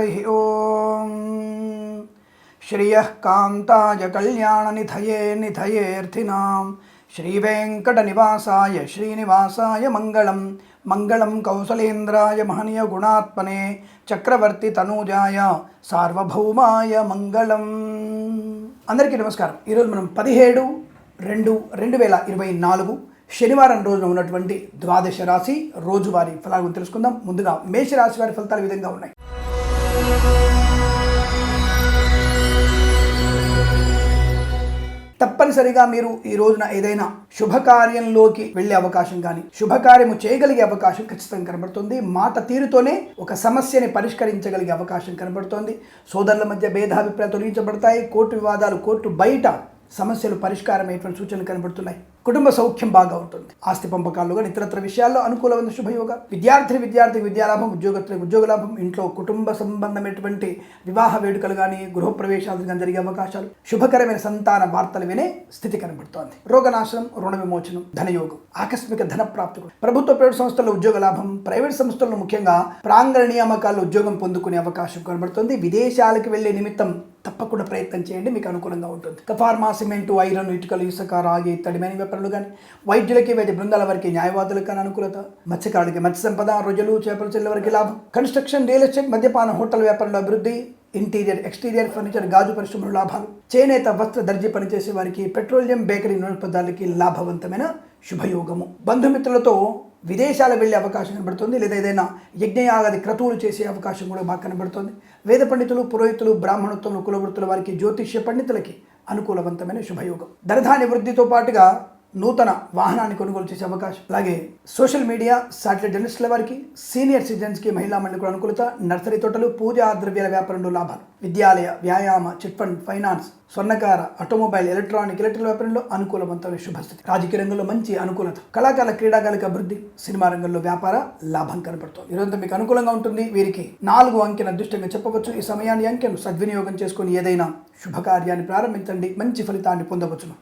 हरिः ॐ श्रियः कान्ताय कल्याणनिधये निधयेऽर्थिनां श्रीवेङ्कटनिवासाय श्रीनिवासाय मङ्गलं मङ्गलं कौसलेन्द्राय महनीयगुणात्मने చక్రవర్తితనూజాయ సార్వభౌమాయ మంగళం అందరికీ నమస్కారం ఈరోజు మనం పదిహేడు రెండు రెండు వేల ఇరవై నాలుగు శనివారం రోజున ఉన్నటువంటి ద్వాదశ రాశి రోజువారీ ఫలాలను తెలుసుకుందాం ముందుగా మేషరాశి వారి ఫలితాలు ఈ విధంగా ఉన్నాయి తప్పనిసరిగా మీరు ఈ రోజున ఏదైనా శుభకార్యంలోకి వెళ్ళే అవకాశం కానీ శుభకార్యము చేయగలిగే అవకాశం ఖచ్చితంగా కనబడుతుంది. మాట తీరుతోనే ఒక సమస్యని పరిష్కరించగలిగే అవకాశం కనబడుతోంది. సోదరుల మధ్య భేదాభిప్రాయాలు తొలగించబడతాయి. కోర్టు వివాదాలు కోర్టు బయట సమస్యలు పరిష్కారమైనటువంటి సూచనలు కనబడుతున్నాయి. కుటుంబ సౌఖ్యం బాగా ఉంటుంది. ఆస్తి పంపకాలు కానీ ఇతరత్ర విషయాల్లో అనుకూలమైన శుభయోగ విద్యార్థి విద్యార్థి విద్యాలాభం ఉద్యోగత్తులకు ఉద్యోగ లాభం ఇంట్లో కుటుంబ సంబంధమైనటువంటి వివాహ వేడుకలు కానీ గృహప్రవేశాలు కానీ జరిగే అవకాశాలు శుభకరమైన సంతాన వార్తలు వినే స్థితి కనబడుతోంది. రోగనాశనం రుణ విమోచనం ధనయోగం ఆకస్మిక ధన ప్రాప్తి ప్రభుత్వ ప్రైవేట్ సంస్థల్లో ఉద్యోగ లాభం ప్రైవేట్ సంస్థల్లో ముఖ్యంగా ప్రాంగణ నియామకాల్లో ఉద్యోగం పొందుకునే అవకాశం కనబడుతుంది. విదేశాలకు వెళ్ళే నిమిత్తం తప్పకుండా ప్రయత్నం చేయండి మీకు అనుకూలంగా ఉంటుంది. ఫార్మా సిమెంటు ఐరన్ ఇటుకలు ఇసుక రాగి తడిమైన వ్యాపారులు కానీ వైద్యులకి వైద్య బృందాల వారికి న్యాయవాదులకు కానీ అనుకూలత మత్స్యకారులకి మత్స్య సంపద రొయ్యలు చేపల చెల్లె వారికి లాభం. కన్స్ట్రక్షన్ రియల్ ఎస్టేట్ మద్యపాన హోటల్ వ్యాపారంలో అభివృద్ధి ఇంటీరియర్ ఎక్స్టీరియర్ ఫర్నిచర్ గాజు పరిశ్రమలు లాభాలు. చేనేత వస్త్ర దర్జీ పనిచేసే వారికి పెట్రోలియం బేకరీ నూనె పదార్థాలకి లాభవంతమైన శుభయోగము. బంధుమిత్రులతో విదేశాలు వెళ్ళే అవకాశం కనబడుతుంది లేదా ఏదైనా యజ్ఞయాగాది క్రతువులు చేసే అవకాశం కూడా బాగా కనబడుతుంది. వేద పండితులు పురోహితులు బ్రాహ్మణోత్తములు కులవృత్తుల వారికి జ్యోతిష్య పండితులకి అనుకూలవంతమైన శుభయోగం. ధనధాన్య వృద్ధితో పాటుగా నూతన వాహనాన్ని కొనుగోలు చేసే అవకాశం. అలాగే సోషల్ మీడియా శాటిలైట్ జర్నలిస్టుల వారికి సీనియర్ సిటిజన్స్కి మహిళా మండలికి కూడా అనుకూలత నర్సరీ తోటలు పూజా ద్రవ్యాల వ్యాపారంలో లాభాలు. విద్యాలయ వ్యాయామ చిట్ ఫండ్ ఫైనాన్స్ స్వర్ణకార ఆటోమొబైల్ ఎలక్ట్రానిక్ ఎలక్ట్రికల్ వ్యాపారంలో అనుకూలవంతమైన శుభస్థితి. రాజకీయ రంగంలో మంచి అనుకూలత. కళాకారుల క్రీడాకారులకు అభివృద్ధి సినిమా రంగంలో వ్యాపార లాభం కనపడుతుంది. ఈరోజు మీకు అనుకూలంగా ఉంటుంది. వీరికి నాలుగు అంకెను అదృష్టంగా చెప్పవచ్చు. ఈ సమయాన్ని అంకెను సద్వినియోగం చేసుకుని ఏదైనా శుభకార్యాన్ని ప్రారంభించండి. మంచి ఫలితాన్ని పొందవచ్చును.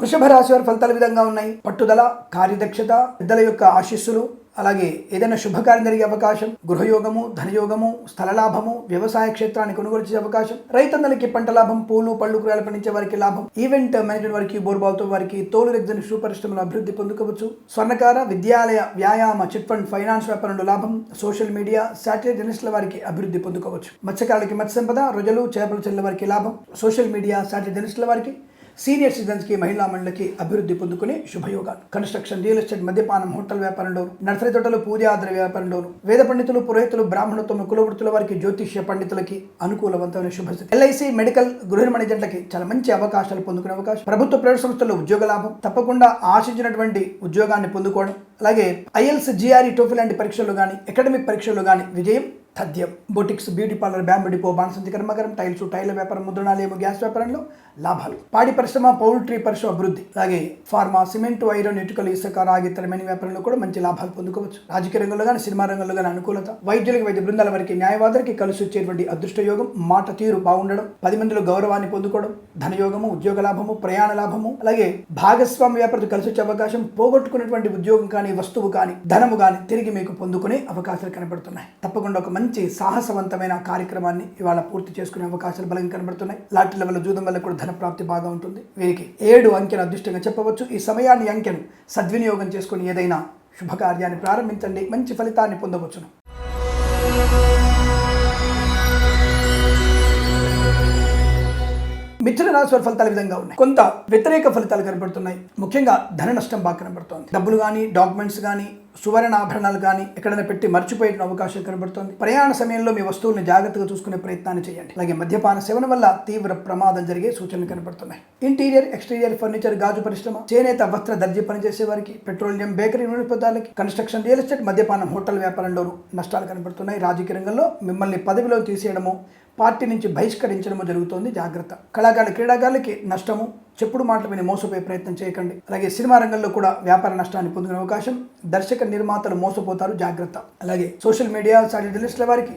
వృషభ రాశి వారి ఫలితాలు విధంగా ఉన్నాయి. పట్టుదల కార్యదక్షత పెద్దల యొక్క ఆశీస్సులు అలాగే ఏదైనా శుభకార్యం జరిగే అవకాశం గృహయోగము ధనయోగము స్థల లాభము వ్యవసాయ క్షేత్రాన్ని కొనుగోలు చేసే అవకాశం రైతన్నలకి పంట లాభం పూలు పళ్ళు కూరలు పండించే వారికి లాభం ఈవెంట్ మేనేజ్మెంట్ వారికి బోర్బావుతో వారికి తోలు రెగ్జన్ షూ పరిశ్రమలు అభివృద్ధి పొందుకోవచ్చు. స్వర్ణకార విద్యాలయ వ్యాయామ చిట్ ఫండ్ ఫైనాన్స్ వ్యాపారంలో లాభం సోషల్ మీడియా శాటిలైట్ జర్నలిస్టుల వారికి అభివృద్ధి పొందుకోవచ్చు. మత్స్యకారులకి మత్స్య సంపద రొజలు చేపలు చెల్లెల వారికి లాభం సోషల్ మీడియా శాటిలైట్ జర్నలిస్టుల వారికి సీనియర్ సిటిజన్స్కి మహిళా మండలికి అభివృద్ధి పొందుకునే శుభయోగాలు. కన్స్ట్రక్షన్ రియల్ ఎస్టేట్ మద్యపానం హోటల్ వ్యాపారంలోను నర్సరీ తోటలు పూజాద్ర వ్యాపారంలోను వేద పండితులు పురోహితులు బ్రాహ్మణత్వం కులవృత్తుల వారికి జ్యోతిష్య పండితులకి అనుకూలవంతమైన శుభస్థితి ఎల్ఐసి మెడికల్ గృహ మేనేజెంట్లకి చాలా మంచి అవకాశాలు పొందుకునే అవకాశం. ప్రభుత్వ ప్రైవేట్ సంస్థల్లో ఉద్యోగ లాభం తప్పకుండా ఆశించినటువంటి ఉద్యోగాన్ని పొందుకోవడం అలాగే ఐఎల్స్ జిఆర్ఈ టోఫీ లాంటి పరీక్షల్లో కానీ అకాడమిక్ పరీక్షల్లో కానీ విజయం తథ్యం. Boutiques beauty parlour bamboo depot బాణసంచి కర్మకరం టైల్స్ టైల్ వ్యాపారం ముద్రణాలయము గ్యాస్ వ్యాపారంలో లాభాలు. పాడి పరిశ్రమ పౌల్ట్రీ పరిశ్రమ అభివృద్ధి. అలాగే ఫార్మా సిమెంట్ ఐరన్ ఇటుకలు ఇసుక రాగి తరమైన వ్యాపారంలో కూడా మంచి లాభాలు పొందుకోవచ్చు. రాజకీయ రంగంలో కానీ సినిమా రంగంలో కానీ అనుకూలత. వైద్యులకు వైద్య బృందాల వారికి న్యాయవాదులకి కలిసి వచ్చేటువంటి అదృష్ట యోగం మాట తీరు బాగుండడం పది మందిలో గౌరవాన్ని పొందుకోవడం ధనయోగము ఉద్యోగ లాభము ప్రయాణ లాభము అలాగే భాగస్వామి వ్యాపారతో కలిసి వచ్చే అవకాశం పోగొట్టుకున్నటువంటి ఉద్యోగం కానీ వస్తువు కానీ ధనము కానీ తిరిగి మీకు పొందుకునే అవకాశాలు కనబడుతున్నాయి. తప్పకుండా ఒక మంచి మంచి సాహసవంతమైన కార్యక్రమాన్ని ఇవాళ పూర్తి చేసుకునే అవకాశాలు బలంగా కనబడుతున్నాయి. లాటరీ లెవెల్ జూదం వల్ల కూడా ధన ప్రాప్తి బాగా ఉంటుంది. వీరికి ఏడు అంకెను అదృష్టంగా చెప్పవచ్చు. ఈ సమయాన్ని అంకెను సద్వినియోగం చేసుకుని ఏదైనా శుభకార్యాన్ని ప్రారంభించండి. మంచి ఫలితాన్ని పొందవచ్చును. మిథున రాశి ఫలితాలు విధంగా ఉన్నాయి. కొంత వ్యతిరేక ఫలితాలు కనబడుతున్నాయి. ముఖ్యంగా ధన నష్టం బాగా కనబడుతోంది. డబ్బులు కానీ డాక్యుమెంట్స్ కానీ సువర్ణ ఆభరణాలు కానీ ఎక్కడైనా పెట్టి మర్చిపోయే అవకాశం కనబడుతోంది. ప్రయాణ సమయంలో మీ వస్తువులను జాగ్రత్తగా చూసుకునే ప్రయత్నాన్ని చేయండి. అలాగే మద్యపాన సేవన వల్ల తీవ్ర ప్రమాదం జరిగే సూచనలు కనబడుతున్నాయి. ఇంటీరియర్ ఎక్స్టీరియర్ ఫర్నిచర్ గాజు పరిశ్రమ చేనేత వస్త్ర దర్జీ పనిచేసే వారికి పెట్రోలియం బేకరీ నూనె కన్స్ట్రక్షన్ రియల్ ఎస్టేట్ మద్యపానం హోటల్ వ్యాపారంలోనూ నష్టాలు కనబడుతున్నాయి. రాజకీయ రంగంలో మిమ్మల్ని పదవిలో తీసేయడము పార్టీ నుంచి బహిష్కరించడము జరుగుతోంది. జాగ్రత్త. కళాకారులు క్రీడాకారులకి నష్టము. చెప్పుడు మాటలు విని మోసపోయే ప్రయత్నం చేయకండి. అలాగే సినిమా రంగంలో కూడా వ్యాపార నష్టాన్ని పొందిన అవకాశం. దర్శక నిర్మాతలు మోసపోతారు. జాగ్రత్త. అలాగే సోషల్ మీడియా సాటి జర్నలిస్టుల వారికి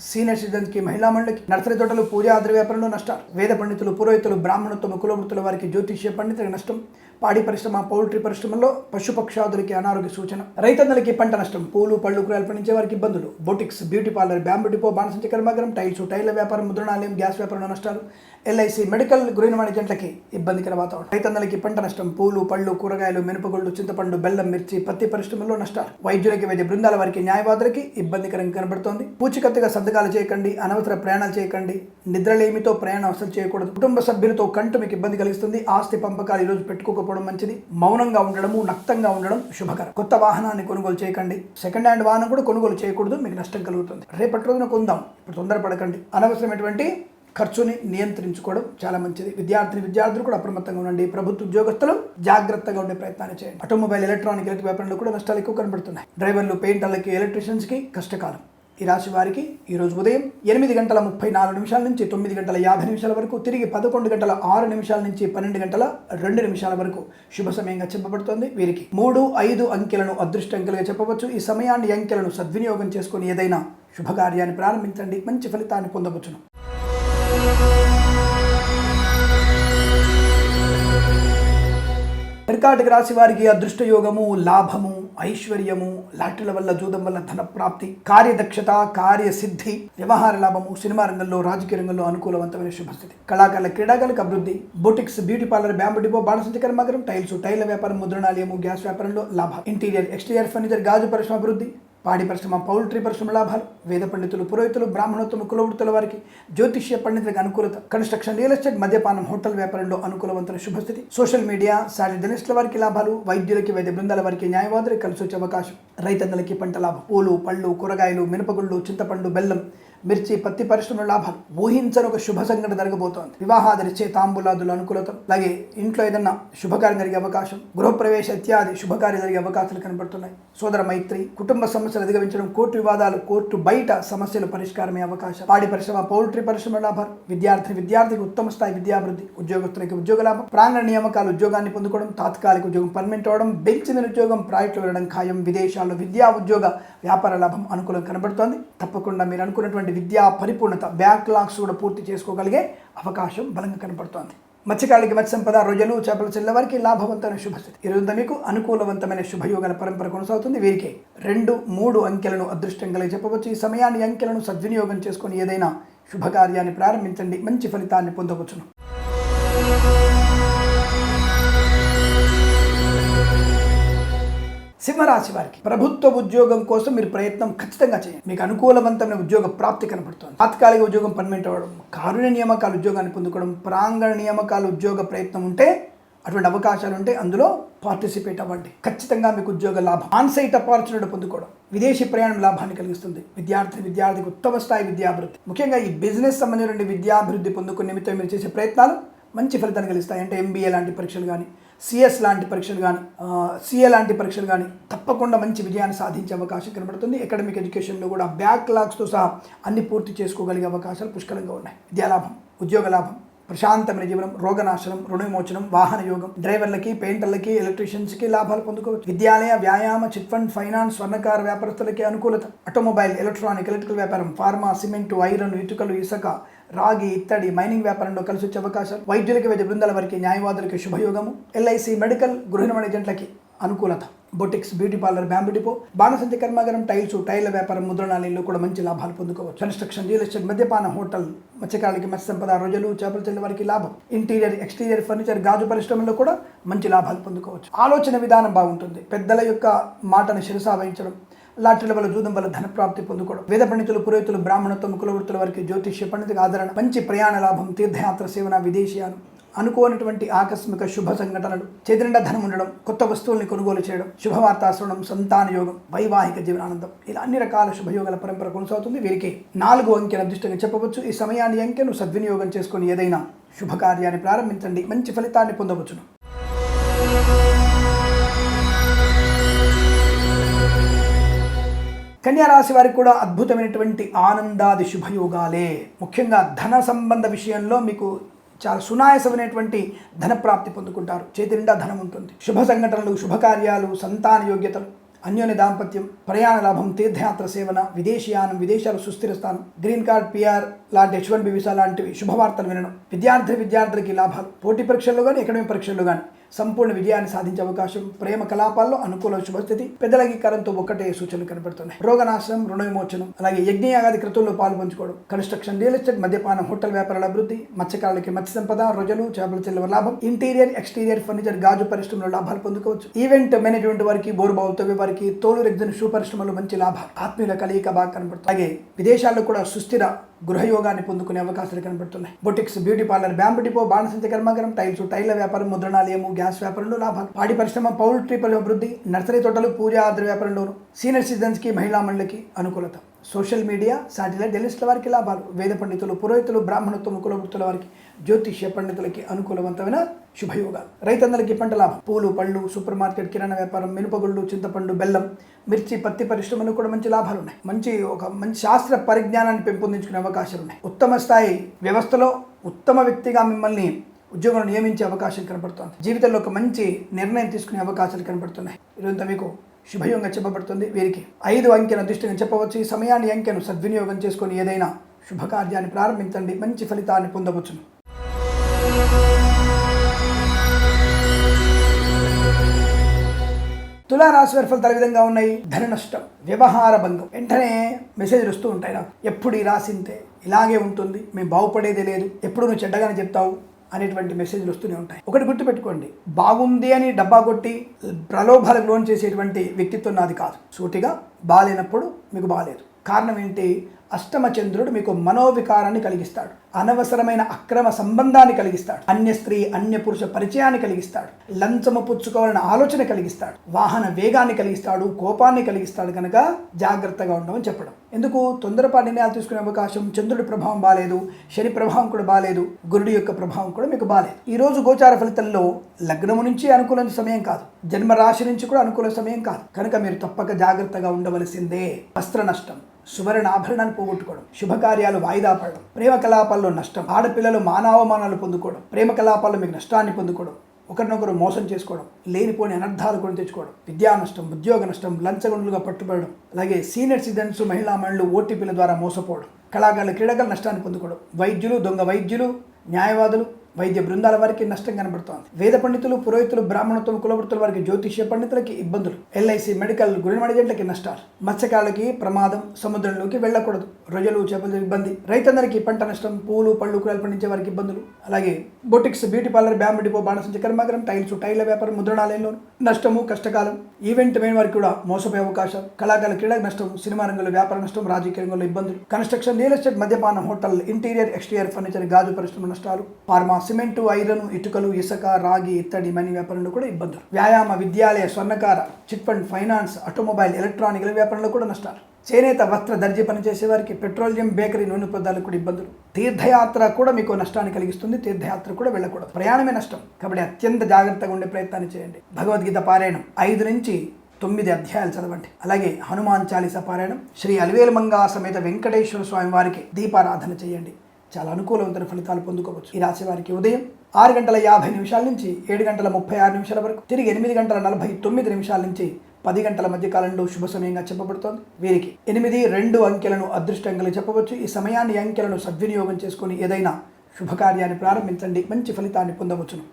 సీనియర్ సిటిజన్స్కి మహిళా మండలికి నర్సరీ తోటలు పూజా ఆద్ర వ్యాపారంలో నష్టాలు వేద పండితులు పురోహితులు బ్రాహ్మణత్వం కులవృత్తుల వారికి జ్యోతిష్య పండితులకు నష్టం. పాడి పరిశ్రమ పౌల్ట్రీ పరిశ్రమలో పశుపక్షాదులకి అనారోగ్య సూచన. రైతన్నలకి పంట నష్టం. పూలు పళ్ళు కూరలు పండించే వారికి ఇబ్బందులు. Boutiques beauty parlour bamboo depot బాణసంచ కర్మాగారం టైల్స్ టైర్ల వ్యాపారం ముద్రణాలయం గ్యాస్ వ్యాపారంలో నష్టాలు. ఎల్ఐసి మెడికల్ గృహిణి వాణిజ్యంట్లకి ఇబ్బందికర వాతావరణం. రైతన్నలకి పంట నష్టం పూలు పళ్ళు కూరగాయలు మినపగుళ్ళు చింతపండు బెల్లం మిర్చి పత్తి పరిశ్రమల్లో నష్టాలు. వైద్యులకి వైద్య బృందాల వారికి న్యాయవాదులకి ఇబ్బందికరంగా కనబడుతోంది. పూచికత్తుగా సంతకాలు చేయకండి అనవసర ప్రయాణాలు చేయకండి నిద్రలేమితో ప్రయాణం అసలు చేయకూడదు. కుటుంబ సభ్యులతో కంటు మీకు ఇబ్బంది కలిగిస్తుంది. ఆస్తి పంపకాలు ఈ రోజు పెట్టుకోకపోవడం మంచిది. మౌనంగా ఉండడము నక్తంగా ఉండడం శుభకరం. కొత్త వాహనాన్ని కొనుగోలు చేయకండి. సెకండ్ హ్యాండ్ వాహనం కూడా కొనుగోలు చేయకూడదు మీకు నష్టం కలుగుతుంది. రేపటి రోజున కొందాం. ఇప్పుడు తొందరపడకండి. అనవసరమైనటువంటి ఖర్చుని నియంత్రించుకోవడం చాలా మంచిది. విద్యార్థిని విద్యార్థులు కూడా అప్రమత్తంగా ఉండండి. ప్రభుత్వ ఉద్యోగస్తులు జాగ్రత్తగా ఉండే ప్రయత్నాన్ని చేయండి. ఆటోమొబైల్ ఎలక్ట్రానిక్ ఎలక్ట్రిక్ వ్యాపారంలో కూడా నష్టాలు ఎక్కువ కనబడుతున్నాయి. డ్రైవర్లు పెయింటర్లకి ఎలక్ట్రీషియన్స్కి కష్టకాలం. ఈ రాశి వారికి ఈరోజు ఉదయం ఎనిమిది గంటల ముప్పై నాలుగు నిమిషాల నుంచి తొమ్మిది గంటల యాభై నిమిషాల వరకు తిరిగి పదకొండు గంటల ఆరు నిమిషాల నుంచి పన్నెండు గంటల రెండు నిమిషాల వరకు శుభ సమయంగా చెప్పబడుతోంది. వీరికి మూడు ఐదు అంకెలను అదృష్ట అంకెలుగా చెప్పవచ్చు. ఈ సమయాన్ని అంకెలను సద్వినియోగం చేసుకుని ఏదైనా శుభకార్యాన్ని ప్రారంభించండి. మంచి ఫలితాన్ని పొందవచ్చును. కర్కాటక రాశి వారికి అదృష్ట యోగము లాభము ఐశ్వర్యము లాటరీల వల్ల జూదం వల్ల ధన ప్రాప్తి కార్యదక్షత కార్యసిద్ధి వ్యవహార లాభము సినిమా రంగంలో రాజకీయ రంగంలో అనుకూలవంతమైన శుభస్థితి. కళాకారుల క్రీడాకారులకు అభివృద్ధి boutiques beauty parlour bamboo depot బాణసంచ కర్మాగారం టైల్స్ టైల్ వ్యాపారం ముద్రణాలయము గ్యాస్ వ్యాపారంలో లాభం ఇంటీరియర్ ఎక్స్టీరియర్ ఫర్నిచర్ గాజు పరిశ్రమ అభివృద్ధి పాడి పరిశ్రమ పౌల్ట్రీ పరిశ్రమ లాభాలు. వేద పండితులు పురోహితులు బ్రాహ్మణోత్తమ కులవృత్తుల వారికి జ్యోతిష్య పండితులకు అనుకూలత. కన్స్ట్రక్షన్ రియల్ ఎస్టేట్ మద్యపానం హోటల్ వ్యాపారంలో అనుకూలవంతుల శుభస్థితి. సోషల్ మీడియా శారీ జర్నలిస్టుల వారికి లాభాలు. వైద్యులకి వైద్య బృందాల వారికి న్యాయవాదులు కలిసి వచ్చే అవకాశం రైతన్నలకి పంట లాభం. పూలు పళ్ళు కూరగాయలు మినపగుళ్ళు చింతపండు బెల్లం మిర్చి పత్తి పరిశ్రమ లాభాలు ఊహించని ఒక శుభ సంఘటన జరగబోతోంది. వివాహాదరిచే తాంబూలాదుల అనుకూలత. అలాగే ఇంట్లో ఏదన్నా శుభకార్యం జరిగే అవకాశం గృహప్రవేశ ఇత్యాది శుభకార్యం జరిగే అవకాశాలు కనబడుతున్నాయి. సోదర మైత్రి కుటుంబ సమస్యలు అధిగమించడం కోర్టు వివాదాలు కోర్టు బయట సమస్యలు పరిష్కారమే అవకాశం. పాడి పరిశ్రమ పౌల్ట్రీ పరిశ్రమ లాభాలు. విద్యార్థి విద్యార్థికి ఉత్తమ స్థాయి విద్యాభివృద్ధి ఉద్యోగస్తులకి ఉద్యోగ లాభం. ప్రాంగణ నియామకాలు ఉద్యోగాన్ని పొందుకోవడం తాత్కాలిక ఉద్యోగం పర్మనెంట్ అవడం బెంచ్ మీద ఉద్యోగం ప్రాజెక్టులు వెళ్ళడం ఖాయం విదేశాల్లో విద్యా ఉద్యోగ వ్యాపార లాభం అనుకూలం కనబడుతోంది. తప్పకుండా మీరు అనుకున్నటువంటి విద్యా పరిపూర్ణత బ్యాక్లాగ్స్ కూడా పూర్తి చేసుకోగలిగే అవకాశం బలంగా కనబడుతోంది. మత్స్యకాళికి మత్స్య సంపద రోజులు చేపలు చెల్ల వారికి లాభవంతమైన శుభస్థితి ఈ మీకు అనుకూలవంతమైన శుభయోగాల పరంపర కొనసాగుతుంది. వీరికి రెండు మూడు అంకెలను అదృష్టంగా చెప్పవచ్చు. ఈ సమయాన్ని అంకెలను సద్వినియోగం చేసుకొని ఏదైనా శుభకార్యాన్ని ప్రారంభించండి. మంచి ఫలితాన్ని పొందవచ్చును. సింహరాశి వారికి. ప్రభుత్వ ఉద్యోగం కోసం మీరు ప్రయత్నం ఖచ్చితంగా చేయండి. మీకు అనుకూలవంతమైన ఉద్యోగ ప్రాప్తి కనపడుతుంది. తాత్కాలిక ఉద్యోగం పర్మనెంట్ అవ్వడం కారుణ్య నియామకాలు ఉద్యోగాన్ని పొందుకోవడం ప్రాంగణ నియామకాలు ఉద్యోగ ప్రయత్నం ఉంటే అటువంటి అవకాశాలు ఉంటే అందులో పార్టిసిపేట్ అవ్వండి. ఖచ్చితంగా మీకు ఉద్యోగ లాభం. ఆన్సైట్ అపార్చునిటీ పొందుకోవడం విదేశీ ప్రయాణం లాభాన్ని కలిగిస్తుంది. విద్యార్థి విద్యార్థికి ఉత్తమ స్థాయి విద్యాభివృద్ధి. ముఖ్యంగా ఈ బిజినెస్ సంబంధించిన విద్యాభివృద్ధి పొందుకునే నిమిత్తం మీరు చేసే ప్రయత్నాలు మంచి ఫలితాన్ని కలిగిస్తాయి. అంటే ఎంబీఏ లాంటి పరీక్షలు కానీ సిఎస్ లాంటి పరీక్షలు కానీ సిఏ లాంటి పరీక్షలు కానీ తప్పకుండా మంచి విజయాన్ని సాధించే అవకాశం కనబడుతుంది. అకాడమిక్ ఎడ్యుకేషన్లో కూడా బ్యాక్లాగ్స్తో సహా అన్ని పూర్తి చేసుకోగలిగే అవకాశాలు పుష్కలంగా ఉన్నాయి. విద్యాలాభం ఉద్యోగ లాభం ప్రశాంతమైన జీవనం రోగనాశనం రుణవిమోచనం వాహన యోగం డ్రైవర్లకి పెయింటర్లకి ఎలక్ట్రీషియన్స్కి లాభాలు పొందుకోవచ్చు. విద్యాలయ వ్యాయామ చిట్ ఫండ్ ఫైనాన్స్ స్వర్ణకార వ్యాపారస్తులకి అనుకూలత. ఆటోమొబైల్ ఎలక్ట్రానిక్ ఎలక్ట్రికల్ వ్యాపారం ఫార్మా సిమెంటు ఐరన్ ఇటుకలు ఇసుక రాగి ఇత్తడి మైనింగ్ వ్యాపారంలో కలిసి వచ్చే అవకాశాలు. వైద్యులకి వైద్య బృందాల వారికి న్యాయవాదులకి శుభయోగము. ఎల్ఐసి మెడికల్ గృహిణ వాణిజ్యంట్లకి అనుకూలత. Boutiques beauty parlour bamboo depot బాణసంచి కర్మాగారం టైల్స్ టైల్ వ్యాపారం ముద్రణాలయంలో కూడా మంచి లాభాలు పొందుకోవచ్చు. కన్స్ట్రక్షన్ రియల్ ఎస్టేట్ మద్యపాన హోటల్ మత్స్యకారులకి మత్స్య సంపద రోజులు చేపల చెల్లి వారికి లాభం. ఇంటీరియర్ ఎక్స్టీరియర్ ఫర్నిచర్ గాజు పరిశ్రమలో కూడా మంచి లాభాలు పొందుకోవచ్చు. ఆలోచన విధానం బాగుంటుంది. పెద్దల యొక్క మాటను శిరసా వహించడం లాటరీల వల్ల జూదం వల్ల ధన ప్రాప్తి పొందుకోవడం. వేద పండితులు పురోహితులు బ్రాహ్మణత్వం కులవృత్తుల వారికి జ్యోతిష్య పండితుల ఆదరణ మంచి ప్రయాణ లాభం తీర్థయాత్ర సేవన విదేశీయాలు అనుకోనటువంటి ఆకస్మిక శుభ సంఘటనలు చేతినిండా ధనం ఉండడం కొత్త వస్తువుల్ని కొనుగోలు చేయడం శుభవార్త శ్రవణం సంతాన యోగం వైవాహిక జీవనానందం ఇలా అన్ని రకాల శుభయోగాల పరంపర కొనసాగుతుంది. వీరికి నాలుగు అంకెల అదృష్టంగా చెప్పవచ్చు. ఈ సమయాన్ని అంకెను సద్వినియోగం చేసుకుని ఏదైనా శుభకార్యాన్ని ప్రారంభించండి. మంచి ఫలితాన్ని పొందవచ్చును. కన్యా రాశి వారికి కూడా అద్భుతమైనటువంటి ఆనందాది శుభయోగాలే. ముఖ్యంగా ధన సంబంధ విషయంలో మీకు చాలా సునాయసమైనటువంటి ధన ప్రాప్తి పొందుకుంటారు. చేతి నిండా ధనం ఉంటుంది. శుభ సంఘటనలు శుభకార్యాలు సంతాన యోగ్యతలు అన్యోన్య దాంపత్యం ప్రయాణ లాభం తీర్థయాత్ర సేవన విదేశీయానం విదేశాలు సుస్థిర స్థానం గ్రీన్ కార్డ్ పిఆర్ లాంటి హెచ్ వన్ బి వీసా లాంటివి శుభవార్తలు వినడం విద్యార్థి విద్యార్థులకి లాభాలు పోటీ పరీక్షల్లో కానీ ఎకడమిక్ పరీక్షల్లో కానీ సంపూర్ణ విజయాన్ని సాధించే అవకాశం ప్రేమ కలాపాల్లో అనుకూల శుభస్థితి పెద్దల అంగీకారంతో ఒక్కటే సూచనలు కనబడుతున్నాయి. రోగనాశనం రుణ విమోచనం అలాగే యజ్ఞయాగాది క్రతువుల్లో పాలు పంచుకోవడం కన్స్ట్రక్షన్ రియల్ ఎస్టేట్ మద్యపానం హోటల్ వ్యాపారాల అభివృద్ధి మత్స్యకారులకి మత్స్య సంపద రొజలు చేపల చెల్లవ లాభం ఇంటీరియర్ ఎక్స్టీరియర్ ఫర్నిచర్ గాజు పరిశ్రమలో లాభాలు పొందుకోవచ్చు. ఈవెంట్ మేనేజ్మెంట్ వారికి బోరుబావులు తవ్వే వారికి తోలు రెగ్జన్ షూ పరిశ్రమలో మంచి లాభాలు ఆత్మీయుల కలయిక బాగా కనబడుతుంది. అలాగే విదేశాల్లో కూడా సుస్థిర గృహయోగాన్ని పొందుకునే అవకాశాలు కనబడుతున్నాయి. Boutiques beauty parlour bamboo depot బాణసంచ కర్మాగారం టైల్స్ టైల్ల వ్యాపారం ముద్రణాలయము గ్యాస్ వ్యాపారంలో లాభాలు. పాడి పరిశ్రమ పౌల్ట్రీ పరిశ్రమ అభివృద్ధి నర్సరీ తోటలు పూజ ఆద్ర వ్యాపారంలోను. సీనియర్ సిటిజన్స్కి మహిళా మండలికి అనుకూలత. సోషల్ మీడియా శాటిలైట్ జర్నలిస్టుల వారికి లాభాలు. వేద పండితులు పురోహితులు బ్రాహ్మణత్వం కులవృత్తుల వారికి జ్యోతిష్య పండితులకి అనుకూలవంతమైన శుభయోగాలు. రైతందరికీ పంట లాభం. పూలు పళ్ళు సూపర్ మార్కెట్ కిరాణా వ్యాపారం మినపగుళ్ళు చింతపండు బెల్లం మిర్చి పత్తి పరిశ్రమలు కూడా మంచి లాభాలు ఉన్నాయి. మంచి ఒక మంచి శాస్త్ర పరిజ్ఞానాన్ని పెంపొందించుకునే అవకాశాలు ఉన్నాయి. ఉత్తమ స్థాయి వ్యవస్థలో ఉత్తమ వ్యక్తిగా మిమ్మల్ని ఉద్యోగంలో నియమించే అవకాశం కనబడుతోంది జీవితంలో ఒక మంచి నిర్ణయం తీసుకునే అవకాశాలు కనబడుతున్నాయి ఇదంతా మీకు శుభయోగంగా చెప్పబడుతుంది. వీరికి ఐదు అంకెను అదృష్టంగా చెప్పవచ్చు. ఈ సమయాన్ని అంకెను సద్వినియోగం చేసుకొని ఏదైనా శుభకార్యాన్ని ప్రారంభించండి. మంచి ఫలితాన్ని పొందవచ్చును. తులారాశి వారి ఫలితాలు ఏ విధంగా ఉన్నాయి? ధన నష్టం వ్యవహార భంగం. వెంటనే మెసేజ్లు వస్తూ ఉంటాయి నాకు ఎప్పుడు ఈ రాసింతే ఇలాగే ఉంటుంది. మేము బాగుపడేదే లేదు. ఎప్పుడు నువ్వు చెడ్డగానే చెప్తావు? అనేటువంటి మెసేజ్లు వస్తూనే ఉంటాయి. ఒకటి గుర్తుపెట్టుకోండి. బాగుంది అని డబ్బా కొట్టి ప్రలోభాలకు లోన్ చేసేటువంటి వ్యక్తిత్వం నాది కాదు. సూటిగా బాగాలేనప్పుడు మీకు బాగాలేదు కారణం ఏంటి? అష్టమ చంద్రుడు మీకు మనోవికారాన్ని కలిగిస్తాడు. అనవసరమైన అక్రమ సంబంధాన్ని కలిగిస్తాడు. అన్య స్త్రీ అన్య పురుష పరిచయాన్ని కలిగిస్తాడు. లంచము పుచ్చుకోవాలన్న ఆలోచన కలిగిస్తాడు. వాహన వేగాన్ని కలిగిస్తాడు. కోపాన్ని కలిగిస్తాడు కనుక జాగ్రత్తగా ఉండమని చెప్పడం. ఎందుకు? తొందరపాటు నిర్ణయాలు తీసుకునే అవకాశం చంద్రుడి ప్రభావం బాలేదు. శని ప్రభావం కూడా బాలేదు. గురుడి యొక్క ప్రభావం కూడా మీకు బాలేదు. ఈ రోజు గోచార ఫలితంలో లగ్నము నుంచి అనుకూల సమయం కాదు. జన్మ రాశి నుంచి కూడా అనుకూల సమయం కాదు. కనుక మీరు తప్పక జాగ్రత్తగా ఉండవలసిందే. వస్త్ర నష్టం. సువర్ణ ఆభరణాన్ని పోగొట్టుకోవడం శుభకార్యాలు వాయిదా పడడం ప్రేమ కలాపాల్లో నష్టం ఆడపిల్లలు మానవమానాలు పొందుకోవడం ప్రేమ కలాపాల్లో మీకు నష్టాన్ని పొందుకోవడం ఒకరినొకరు మోసం చేసుకోవడం లేనిపోని అనర్థాలు కొని తెచ్చుకోవడం విద్యా నష్టం ఉద్యోగ నష్టం లంచగొండలుగా పట్టుబడడం అలాగే సీనియర్ సిటిజన్స్ మహిళా మహిళలు ఓటీపీల ద్వారా మోసపోవడం కళాకారులు క్రీడకలు నష్టాన్ని పొందుకోవడం వైద్యులు దొంగ వైద్యులు న్యాయవాదులు వైద్య బృందాల వారికి నష్టం కనబడుతోంది. వేద పండితులు పురోహితులు బ్రాహ్మణత్వం కులవృత్తుల వారికి జ్యోతిష్య పండితులకి ఇబ్బందులు. ఎల్ఐసి మెడికల్ గురిమడిజెంట్లకి నష్టాలు. మత్స్యకారులకి ప్రమాదం సముద్రంలోకి వెళ్ళకూడదు. రొయ్యలు చేపల ఇబ్బంది. రైతందరికీ పంట నష్టం పూలు పళ్ళు కూరలు పండించే వారికి ఇబ్బందులు. అలాగే boutiques beauty parlour bamboo depot బాణసంచ కర్మాగరం టైల్స్ టైల వ్యాపారం ముద్రణాలయంలో నష్టము కష్టకాలం ఈవెంట్ మెయిన్ వారికి కూడా మోసపోయే అవకాశం కళాకారుల క్రీడా నష్టం సినిమా రంగంలో వ్యాపార నష్టం రాజకీయ రంగంలో ఇబ్బందులు. కన్స్ట్రక్షన్ రియల్ ఎస్టేట్ మద్యపానం హోటల్ ఇంటీరియర్ ఎక్స్టీరియర్ ఫర్నిచర్ గాజు పరిశ్రమ నష్టాలు ఫార్మా సిమెంటు ఐరన్ ఇటుకలు ఇసుక రాగి ఇత్తడి మనీ వ్యాపారంలో కూడా ఇబ్బందులు. వ్యాయామ విద్యాలయ స్వర్ణకార చిట్ ఫండ్ ఫైనాన్స్ ఆటోమొబైల్ ఎలక్ట్రానిక్ల వ్యాపారంలో కూడా నష్టాలు. చేనేత వస్త్ర దర్జీ పనిచేసే వారికి పెట్రోలియం బేకరీ నూనె పదార్థాలకు కూడా ఇబ్బందులు. తీర్థయాత్ర కూడా మీకు నష్టాన్ని కలిగిస్తుంది. తీర్థయాత్ర కూడా వెళ్ళకూడదు. ప్రయాణమే నష్టం. కాబట్టి అత్యంత జాగ్రత్తగా ఉండే ప్రయత్నాన్ని చేయండి. భగవద్గీత పారాయణం ఐదు నుంచి తొమ్మిది అధ్యాయాలు చదవండి. అలాగే హనుమాన్ చాలీస పారాయణం శ్రీ అలివేలుమంగా సమేత వెంకటేశ్వర స్వామి వారికి దీపారాధన చేయండి. చాలా అనుకూలవంతమైన ఫలితాలు పొందుకోవచ్చు. ఈ రాశి వారికి ఉదయం ఆరు గంటల యాభై నిమిషాల నుంచి ఏడు గంటల ముప్పై ఆరు నిమిషాల వరకు తిరిగి ఎనిమిది గంటల నలభై తొమ్మిది నిమిషాల నుంచి పది గంటల మధ్య కాలంలో శుభ సమయంగా చెప్పబడుతోంది. వీరికి ఎనిమిది రెండు అంకెలను అదృష్టంగా చెప్పవచ్చు. ఈ సమయాన్ని అంకెలను సద్వినియోగం చేసుకుని ఏదైనా శుభకార్యాన్ని ప్రారంభించండి. మంచి ఫలితాన్ని పొందవచ్చును.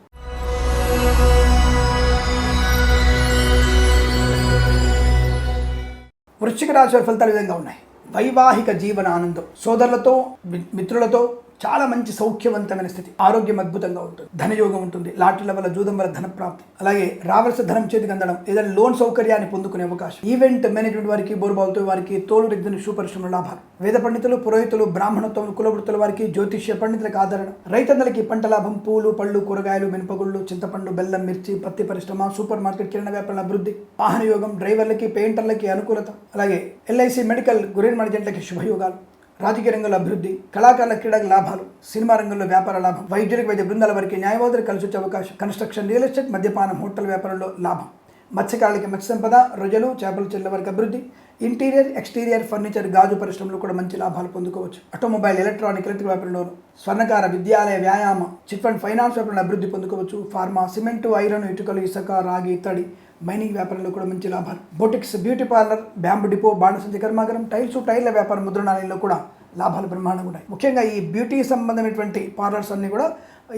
వృశ్చిక రాశి వారి ఫలితాలు విధంగా ఉన్నాయి. వైవాహిక జీవన ఆనందం సోదరులతో మి- మిత్రులతో చాలా మంచి సౌఖ్యవంతమైన స్థితి. ఆరోగ్యం అద్భుతంగా ఉంటుంది. ధనయోగం ఉంటుంది. లాటరీల వల్ల జూదం వల్ల ధన ప్రాప్తి అలాగే రావాల్సిన ధనం చేతికి అందడం ఏదైనా లోన్ సౌకర్యాన్ని పొందుకునే అవకాశం. ఈవెంట్ మేనేజ్మెంట్ వారికి బోరుబావుతో వారికి తోలు రెగ్గిన షూ పరిశ్రమ లాభాలు. వేద పండితులు పురోహితులు బ్రాహ్మణత్వం కులవృత్తుల వారికి జ్యోతిష్య పండితులకు ఆదరణ. రైతందరికీ పంట లాభం పూలు పళ్ళు కూరగాయలు మినపగుళ్ళు చింతపండు బెల్లం మిర్చి పత్తి పరిశ్రమ సూపర్ మార్కెట్ కిరణ వ్యాపారాల అభివృద్ధి వాహన యోగం డ్రైవర్లకి పెయింటర్లకి అనుకూలత. అలాగే ఎల్ఐసి మెడికల్ గురేన్ మడిజెంట్లకి శుభయోగాలు. రాజకీయ రంగంలో అభివృద్ధి కళాకారుల క్రీడకు లాభాలు సినిమా రంగంలో వ్యాపార లాభం వైద్యులకు వైద్య బృందాల వరకు న్యాయవాదులు కలిసి వచ్చే అవకాశం కన్స్ట్రక్షన్ రియల్ ఎస్టేట్ మద్యపానం హోటల్ వ్యాపారంలో లాభం. మత్స్యకారులకి మత్స్య సంపద రొయ్యలు చేపలు చెల్లె వరకు అభివృద్ధి. ఇంటీరియర్ ఎక్స్టీరియర్ ఫర్నిచర్ గాజు పరిశ్రమలో కూడా మంచి లాభాలు పొందుకోవచ్చు. ఆటోమొబైల్ ఎలక్ట్రానిక్ ఎలక్ట్రిక్ వ్యాపారంలోను స్వర్ణకార విద్యాలయ వ్యాయామ చిట్ ఫండ్ ఫైనాన్స్ వ్యాపారంలో అభివృద్ధి పొందుకోవచ్చు. ఫార్మా సిమెంటు ఐరన్ ఇటుకలు ఇసుక రాగి ఇత్తడి మైనింగ్ వ్యాపారంలో కూడా మంచి లాభాలు. Boutiques beauty parlour bamboo depot బాణసంచి కర్మాగారం టైల్స్ టైర్ల వ్యాపారం ముద్రణాలయంలో కూడా లాభాలు బ్రహ్మాండంగా ఉన్నాయి. ముఖ్యంగా ఈ బ్యూటీ సంబంధమైనటువంటి పార్లర్స్ అన్నీ కూడా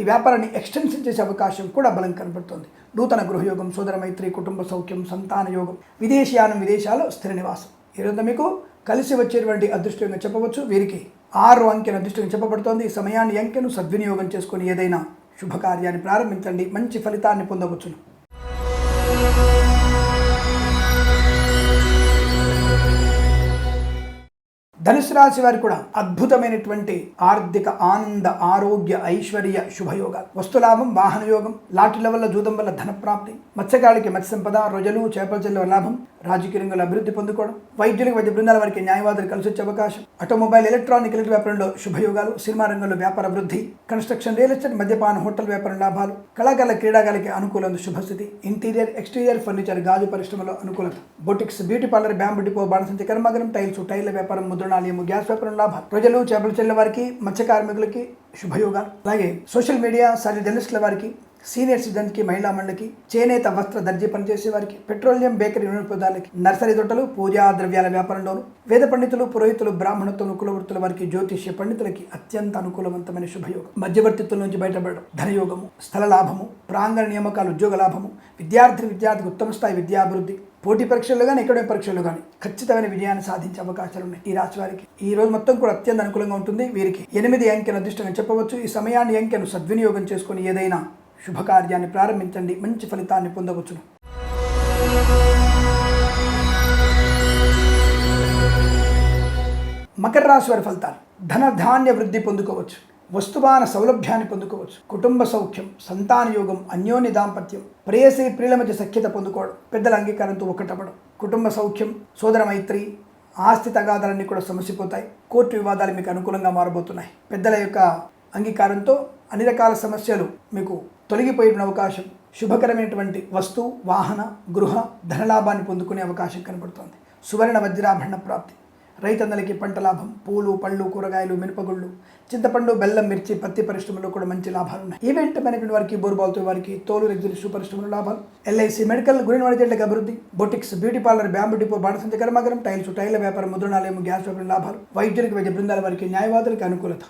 ఈ వ్యాపారాన్ని ఎక్స్టెన్షన్ చేసే అవకాశం కూడా బలం కనబడుతుంది నూతన గృహయోగం సోదర మైత్రి కుటుంబ సౌఖ్యం సంతాన యోగం విదేశీయానం విదేశాల్లో స్థిర నివాసం. ఈరోజు మీకు కలిసి వచ్చేటువంటి అదృష్టంగా చెప్పవచ్చు. వీరికి ఆరు అంకెను అదృష్టంగా చెప్పబడుతోంది. ఈ సమయాన్ని అంకెను సద్వినియోగం చేసుకొని ఏదైనా శుభకార్యాన్ని ప్రారంభించండి. మంచి ఫలితాన్ని పొందవచ్చును. ధనుసు రాశి వారికి కూడా అద్భుతమైనటువంటి ఆర్థిక ఆనంద ఆరోగ్య ఐశ్వర్య శుభయోగాలు. వస్తులాభం వాహన యోగం లాటిల వల్ల జూదం వల్ల ధనప్రాప్తి మత్స్యకాళికి మత్స్య సంపద రొజలు చేపల చెల్లెల లాభం. రాజకీయ రంగంలో అభివృద్ధి పొందుకోవడం. వైద్యులకు వైద్య బృందాల వారికి న్యాయవాదులు కలిసి వచ్చే అవకాశం. ఆటోమొబైల్ ఎలక్ట్రానిక్ ఇలాంటి వ్యాపారంలో శుభయోగాలు. సినిమా రంగంలో వ్యాపార వృద్ధి. కన్స్ట్రక్షన్ రియల్ ఎస్టేట్ మద్యపాన హోటల్ వ్యాపారం లాభాలు. కళాకారుల క్రీడాకారులకి అనుకూలం శుభస్థితి. ఇంటీరియర్ ఎక్స్టీరియర్ ఫర్నిచర్ గాజు పరిశ్రమలో అనుకూలత. Boutiques beauty parlour bamboo depot బాణసంచి కర్మాగరం టైల్స్ టైర్ల వ్యాపారం ముద్రణాలయము గ్యాస్ వ్యాపారం లాభాలు ప్రజలు చేపలు చెల్లెల వారికి మత్స్య కార్మికులకి శుభయోగాలు. అలాగే సోషల్ మీడియా సహజ జర్నలిస్టుల వారికి సీనియర్ సిటిజన్కి మహిళా మండలికి చేనేత వస్త్ర దర్జీ పనిచేసే వారికి పెట్రోలియం బేకరీ వినోదాలకి నర్సరీ తోటలు పూజా ద్రవ్యాల వ్యాపారంలోను వేద పండితులు పురోహితులు బ్రాహ్మణత్వం కులవృత్తుల వారికి జ్యోతిష్య పండితులకి అత్యంత అనుకూలవంతమైన శుభయోగం. మధ్యవర్తిత్వం నుంచి బయటపడడం ధనయోగము స్థల లాభము ప్రాంగణ నియామకాలు ఉద్యోగ లాభము విద్యార్థి విద్యార్థికి ఉత్తమ స్థాయి విద్యాభివృద్ధి పోటీ పరీక్షల్లో కానీ ఎక్కడే పరీక్షల్లో కానీ ఖచ్చితమైన విజయాన్ని సాధించే అవకాశాలు ఉన్నాయి. ఈ రాశి వారికి ఈ రోజు మొత్తం కూడా అత్యంత అనుకూలంగా ఉంటుంది. వీరికి ఎనిమిది అంకెను అదృష్టంగా చెప్పవచ్చు. ఈ సమయాన్ని అంకెను సద్వినియోగం చేసుకుని ఏదైనా శుభకార్యాన్ని ప్రారంభించండి. మంచి ఫలితాన్ని పొందవచ్చును. మకర రాశి వారి ఫలితాలు. ధన ధాన్య వృద్ధి పొందుకోవచ్చు. వస్తువాన సౌలభ్యాన్ని పొందుకోవచ్చు. కుటుంబ సౌఖ్యం సంతాన యోగం అన్యోన్య దాంపత్యం ప్రేయసి ప్రియుల మధ్య సఖ్యత పొందుకోవడం పెద్దల అంగీకారంతో ఒకటవ్వడం కుటుంబ సౌఖ్యం సోదర మైత్రి ఆస్తి తగాదాలన్నీ కూడా సమసిపోతాయి. కోర్టు వివాదాలు మీకు అనుకూలంగా మారబోతున్నాయి. పెద్దల యొక్క అంగీకారంతో అన్ని రకాల సమస్యలు మీకు తొలగిపోయిన అవకాశం శుభకరమైనటువంటి వస్తు వాహన గృహ ధనలాభాన్ని పొందుకునే అవకాశం కనబడుతోంది. సువర్ణ వజ్రాభరణ ప్రాప్తి. రైతన్నలకి పంట లాభం. పూలు పళ్ళు కూరగాయలు మినపగుళ్ళు చింతపండు బెల్లం మిర్చి పత్తి పరిశ్రమలో కూడా మంచి లాభాలు ఉన్నాయి ఈవెంట్ మేనేజ్మెంట్ వారికి బోర్బాల్తో వారికి తోలు రెగ్జిలిషు పరిశ్రమలో లాభాలు. ఎల్ఐసి మెడికల్ గురిన వాణిజ్యాలకు అభివృద్ధి. Boutiques beauty parlour bamboo depot బాణసంచ కర్మాగరం టైల్స్ టైల వ్యాపారం ముద్రణాలయం గ్యాస్ వ్యాపారం లాభాలు. వైద్యులకు వైద్య బృందాల వారికి న్యాయవాదులకు అనుకూలత.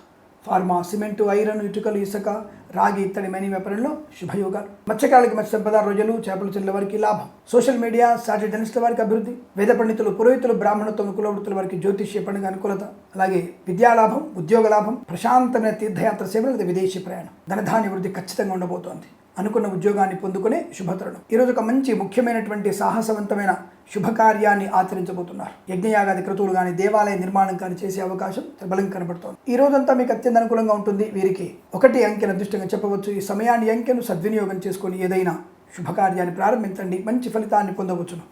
ఫార్మా సిమెంటు ఐరన్ ఇటుకలు ఇసుక రాగి ఇత్తడి మనీ వ్యాపారంలో శుభయోగాలు. మత్స్యకారులకి మత్స్య సంపద రోజులు చేపలు చెల్లెల వారికి లాభం. సోషల్ మీడియా సాటి జర్నలిస్టుల వారికి అభివృద్ధి. వేద పండితులు పురోహితులు బ్రాహ్మణత్వం కులవృత్తుల వారికి జ్యోతిష్య పండుగ అనుకూలత. అలాగే విద్యాలాభం ఉద్యోగ లాభం ప్రశాంతమైన తీర్థయాత్ర సేవలు విదేశీ ప్రయాణం. ధనధాన్య వృద్ధి ఖచ్చితంగా ఉండబోతోంది. అనుకున్న ఉద్యోగాన్ని పొందుకునే శుభతరుణం. ఈరోజు ఒక మంచి ముఖ్యమైనటువంటి సాహసవంతమైన శుభకార్యాన్ని ఆచరించబోతున్నారు. యజ్ఞయాగాది క్రతువులు కానీ దేవాలయ నిర్మాణం కానీ చేసే అవకాశం ప్రబలం కనబడుతోంది. ఈ రోజంతా మీకు అత్యంత అనుకూలంగా ఉంటుంది. వీరికి ఒకటి అంకెను అదృష్టంగా చెప్పవచ్చు. ఈ సమయాన్ని అంకెను సద్వినియోగం చేసుకొని ఏదైనా శుభకార్యాన్ని ప్రారంభించండి. మంచి ఫలితాన్ని పొందవచ్చును.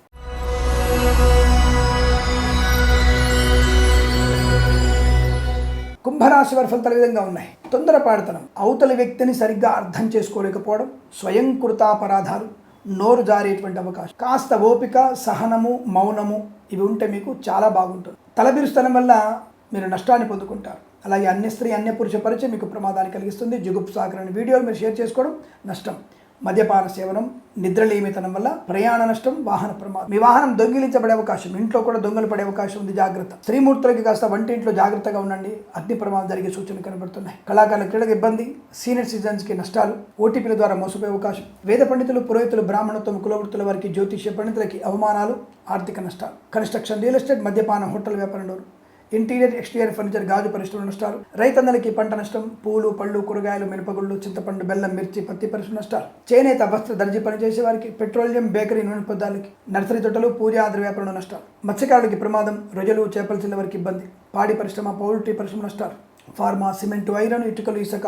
కుంభరాశి వారి ఫలితాలు విధంగా ఉన్నాయి. తొందరపాడుతనం. అవతలి వ్యక్తిని సరిగ్గా అర్థం చేసుకోలేకపోవడం స్వయం కృతాపరాధాలు నోరు జారేటువంటి అవకాశం. కాస్త ఓపిక సహనము మౌనము ఇవి ఉంటే మీకు చాలా బాగుంటుంది. తలబిరుస్తనం వల్ల మీరు నష్టాన్ని పొందుకుంటారు. అలాగే అన్య స్త్రీ అన్య పురుష పరిచయం మీకు ప్రమాదాన్ని కలిగిస్తుంది. జుగుప్సాకరణ వీడియోలు మీరు షేర్ చేసుకోవడం నష్టం. మద్యపాన సేవనం నిద్రలేమితనం వల్ల ప్రయాణ నష్టం వాహన ప్రమాదం. మీ వాహనం దొంగిలించబడే అవకాశం ఇంట్లో కూడా దొంగలు పడే అవకాశం ఉంది జాగ్రత్త. స్త్రీమూర్తులకి కాస్త వంటింట్లో జాగ్రత్తగా ఉండండి. అగ్ని ప్రమాదం జరిగే సూచనలు కనబడుతున్నాయి. కళాకారుల క్రీడకు ఇబ్బంది సీనియర్ సిటిజన్స్కి నష్టాలు ఓటీపీల ద్వారా మోసపోయే అవకాశం. వేద పండితులు పురోహితులు బ్రాహ్మణత్వం కులవృత్తుల వారికి జ్యోతిష్య పండితులకి అవమానాలు ఆర్థిక నష్టాలు. కన్స్ట్రక్షన్ రియల్ ఎస్టేట్ మద్యపాన హోటల్ వ్యాపారంలో ఇంటీరియర్ ఎక్స్టీరియర్ ఫర్నిచర్ గాజు పరిశ్రమ నష్టాలు రైతన్నలకి పంట నష్టం పూలు పళ్ళు కూరగాయలు మినపగుళ్ళు చింతపండు బెల్లం మిర్చి పత్తి పరిశ్రమ నష్టాలు. చేనేత వస్త్ర దర్జీ పనిచేసే వారికి పెట్రోలియం బేకరీ నూనె పదార్థాలకి నర్సరీ తోటలు పూజా ఆధార వ్యాపారంలో నష్టాలు. మత్స్యకారులకి ప్రమాదం రొజలు చేపల చిన్న వారికి ఇబ్బంది. పాడి పరిశ్రమ పౌల్ట్రీ పరిశ్రమ నష్టాలు. ఫార్మా సిమెంటు ఐరన్ ఇటుకలు ఇసుక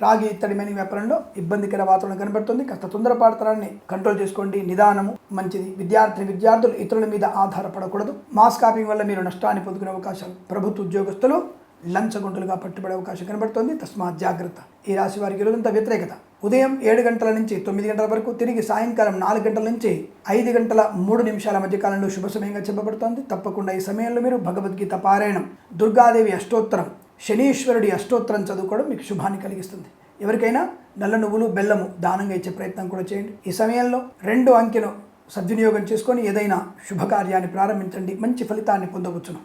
రాగి ఇత్తడి మెని వ్యాపారంలో ఇబ్బందికర వాతావరణం కనబడుతుంది. కాస్త తొందరపాటుతనాన్ని కంట్రోల్ చేసుకోండి. నిదానము మంచిది. విద్యార్థిని విద్యార్థులు ఇతరుల మీద ఆధారపడకూడదు. మాస్ కాపింగ్ వల్ల మీరు నష్టాన్ని పొందుకునే అవకాశాలు. ప్రభుత్వ ఉద్యోగస్తులు లంచగొంటులుగా పట్టుబడే అవకాశం కనబడుతోంది. తస్మాత్ జాగ్రత్త. ఈ రాశి వారికి రోజంతా వ్యతిరేకత. ఉదయం ఏడు గంటల నుంచి తొమ్మిది గంటల వరకు తిరిగి సాయంకాలం నాలుగు గంటల నుంచి ఐదు గంటల మూడు నిమిషాల మధ్య కాలంలో శుభ సమయంగా చెప్పబడుతోంది. తప్పకుండా ఈ సమయంలో మీరు భగవద్గీత పారాయణం. దుర్గాదేవి అష్టోత్తరం. శనీశ్వరుడి అష్టోత్తరం చదువుకోవడం మీకు శుభాన్ని కలిగిస్తుంది. ఎవరికైనా నల్ల నువ్వులు బెల్లము దానంగా ఇచ్చే ప్రయత్నం కూడా చేయండి. ఈ సమయంలో రెండు అంకెను సద్వినియోగం చేసుకొని ఏదైనా శుభకార్యాన్ని ప్రారంభించండి. మంచి ఫలితాన్ని పొందవచ్చును.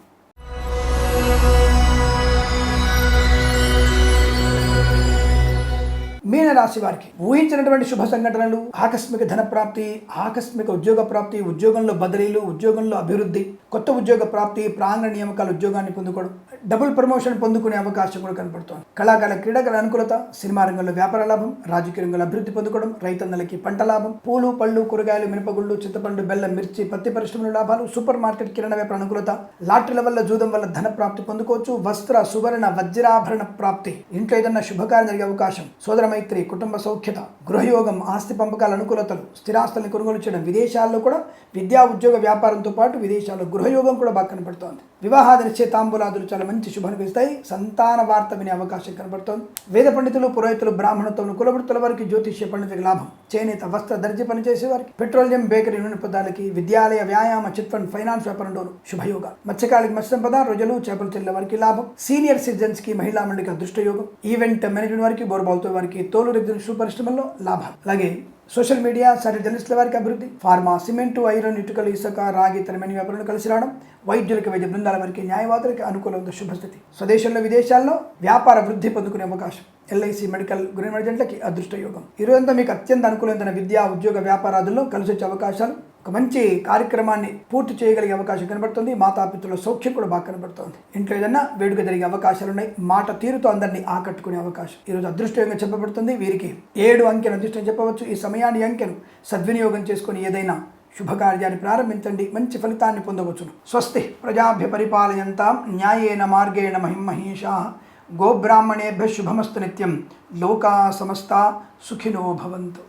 రాశి వారికి ఊహించినటువంటి శుభ సంఘటనలు ఆకస్మిక ధన ప్రాప్తి ఆకస్మిక ఉద్యోగ ప్రాప్తి ఉద్యోగంలో బదిలీలు ఉద్యోగంలో అభివృద్ధి కొత్త ఉద్యోగ ప్రాప్తి ప్రాంగణ నియామకాలు ఉద్యోగాన్ని పొందుకోవడం డబుల్ ప్రమోషన్ పొందుకునే అవకాశం కూడా కనపడుతోంది. కళాకాల క్రీడల అనుకూలత సినిమా రంగంలో వ్యాపార లాభం రాజకీయ రంగంలో అభివృద్ధి పొందుకోవడం రైతన్నలకి పంట లాభం పూలు పళ్ళు కూరగాయలు మినపగుళ్ళు చింతపండు బెల్లం మిర్చి పత్తి పరిశ్రమల లాభాలు సూపర్ మార్కెట్ కిరణ వ్యాపార అనుకూలత లాటరీల వల్ల జూదం వల్ల ధన ప్రాప్తి పొందుకోవచ్చు వస్త్ర సువర్ణ వజ్రాభరణ ప్రాప్తి. ఇంట్లో ఏదన్నా శుభకార్యం జరిగే అవకాశం సోదరమైన మైత్రి కుటుంబ సౌఖ్యత గృహయోగం ఆస్తి పంపకాల అనుకూలతలు స్థిరాస్తుల్ని కొనుగోలు చేయడం విదేశాల్లో కూడా విద్యా ఉద్యోగ వ్యాపారంతో పాటు విదేశాల్లో గృహయోగం కూడా బాగా కనపడుతోంది. వివాహాది నిశ్చయితాంబులాదులు చాలా మంచి శుభానిపిస్తాయి సంతాన వార్త వినే అవకాశం కనబడుతోంది. వేద పండితులు పురోహితులు బ్రాహ్మణత్వం కులవృత్తుల వారికి జ్యోతిష్య పండితులకు లాభం. చేనేత వస్త్ర దర్జీ పనిచేసే వారికి పెట్రోలియం బేకరీ నూనె పదాలకి విద్యాలయ వ్యాయామ చిట్ ఫండ్ ఫైనాన్స్ వ్యాపారంలోను శుభయోగం. మత్స్యకాలకి మత్స్యంపద రోజులు రొజలు చేపలు చెల్లె వారికి లాభం. సీనియర్ సిటిజన్స్కి మహిళా మండలికి అదృష్టయోగం. ఈవెంట్ మేనేజ్మెంట్ వారికి బోర్బాల్తో వారికి తోలు రెగ్యులేషన్ పరిశ్రమల్లో లాభం. అలాగే సోషల్ మీడియా సరే జర్నలిస్టుల వారికి అభివృద్ధి ఫార్మా సిమెంటు ఐరన్ ఇటుకలు ఇసుక రాగి తరమైన వ్యాపారులు కలిసి రావడం వైద్యులకు వైద్య బృందాల వారికి న్యాయవాదులకి అనుకూలంగా శుభస్థితి స్వదేశంలో విదేశాల్లో వ్యాపార వృద్ధి పొందుకునే అవకాశం. ఎల్ఐసి మెడికల్ గృహ మెడిజెంట్లకి అదృష్ట యోగం మీకు అత్యంత అనుకూలమైన విద్యా ఉద్యోగ వ్యాపారాదుల్లో కలిసి వచ్చే అవకాశాలు ఒక మంచి కార్యక్రమాన్ని పూర్తి చేయగలిగే అవకాశం కనబడుతుంది. మాతాపితుల సౌఖ్యం కూడా బాగా కనబడుతుంది. ఇంట్లో ఏదైనా వేడుక జరిగే అవకాశాలు ఉన్నాయి మాట తీరుతో అందరినీ ఆకట్టుకునే అవకాశం. ఈరోజు అదృష్టంగా చెప్పబడుతుంది. వీరికి ఏడు అంకెను అదృష్టం చెప్పవచ్చు. ఈ సమయాన్ని అంకెను సద్వినియోగం చేసుకుని ఏదైనా శుభకార్యాన్ని ప్రారంభించండి. మంచి ఫలితాన్ని పొందవచ్చును. స్వస్తి ప్రజాభ్య పరిపాలయంతాం న్యాయేన మార్గేణ మహిమహేషా గోబ్రాహ్మణేభ్య శుభమస్తు నిత్యం. లోకా సమస్త సుఖినో భవంతు.